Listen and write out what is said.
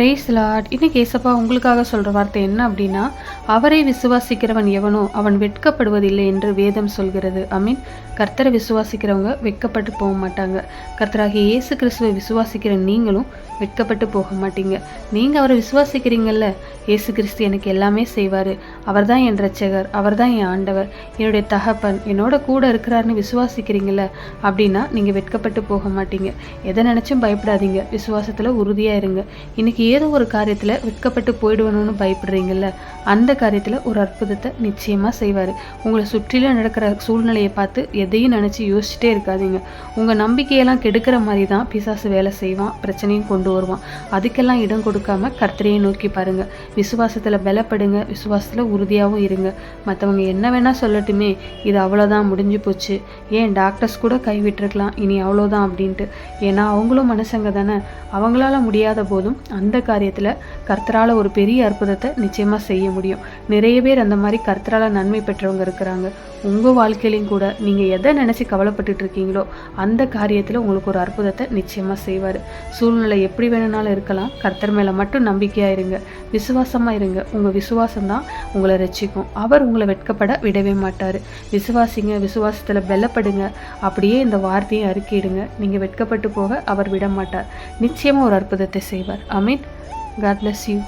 Price Lord இன்னைக்கு ஏசப்பா உங்களுக்காக சொல்கிற வார்த்தை என்ன அப்படின்னா அவரை விசுவாசிக்கிறவன் எவனோ அவன் வெட்கப்படுவதில்லை என்று வேதம் சொல்கிறது. ஐ மீன் கர்த்தரை விசுவாசிக்கிறவங்க வெட்கப்பட்டு போக மாட்டாங்க. கர்த்தராகிய இயேசு கிறிஸ்துவை விசுவாசிக்கிற நீங்களும் வெட்கப்பட்டு போக மாட்டீங்க. நீங்கள் அவரை விசுவாசிக்கிறீங்கல்ல? இயேசு கிறிஸ்து எனக்கு எல்லாமே செய்வார். அவர் தான் என் ரட்சகர் அவர் தான் என் ஆண்டவர். என்னுடைய தகப்பன். என்னோட கூட இருக்கிறாருன்னு விசுவாசிக்கிறீங்கள அப்படின்னா நீங்கள் வெட்கப்பட்டு போக மாட்டீங்க. எதை நினச்சும் பயப்படாதீங்க. விசுவாசத்தில் உறுதியாக இருங்க. இன்னைக்கு ஏதோ ஒரு காரியத்தில் வெட்கப்பட்டு போயிடுவணும்னு பயப்படுறீங்கல்ல அந்த காரியத்தில் ஒரு அற்புதத்தை நிச்சயமாக செய்வார். உங்களை சுற்றிலும் நடக்கிற சூழ்நிலையை பார்த்து எதையும் நினச்சி யோசிச்சுட்டே இருக்காதீங்க. உங்கள் நம்பிக்கையெல்லாம் கெடுக்கிற மாதிரி தான் பிசாசு வேலை செய்வான் பிரச்சனையும் கொண்டு வருவான். அதுக்கெல்லாம் இடம் கொடுக்காம கர்த்தரையை நோக்கி பாருங்கள் விசுவாசத்தில் பலப்படுங்க விசுவாசத்தில் உறுதியாகவும் இருங்க. மற்றவங்க என்ன வேணால் சொல்லட்டுமே இது அவ்வளோதான் முடிஞ்சு போச்சு. ஏன் டாக்டர்ஸ் கூட கைவிட்டிருக்கலாம் இனி அவ்வளோதான் அப்படின்ட்டு. ஏன்னா அவங்களும் மனுஷங்க தானே. அவங்களால முடியாத போதும் அந்த காரியத்தில் கர்த்தரால் ஒரு பெரிய அற்புதத்தை நிச்சயமாக செய்ய முடியும். நிறைய பேர் அந்த மாதிரி கர்த்தரால் நன்மை பெற்றவங்க இருக்கிறாங்க. உங்கள் வாழ்க்கையிலையும் கூட நீங்கள் எதை நினச்சி கவலைப்பட்டுட்டு இருக்கீங்களோ அந்த காரியத்தில் உங்களுக்கு ஒரு அற்புதத்தை நிச்சயமாக செய்வார். சூழ்நிலை எப்படி வேணும்னாலும் இருக்கலாம். கர்த்தர் மேலே மட்டும் நம்பிக்கையாக இருங்க. விசுவாசமாக இருங்க. உங்கள் விசுவாசம் தான் உங்களை ரட்சிக்கும். அவர் உங்களை வெட்கப்பட விடவே மாட்டார். விசுவாசிங்க விசுவாசத்தில் பெல்லப்படுங்க அப்படியே இந்த வார்த்தையை அறிக்கையிடுங்க நீங்கள் வெட்கப்பட்டு போக அவர் விட மாட்டார். நிச்சயமாக ஒரு அற்புதத்தை செய்வார். ஐ God bless you.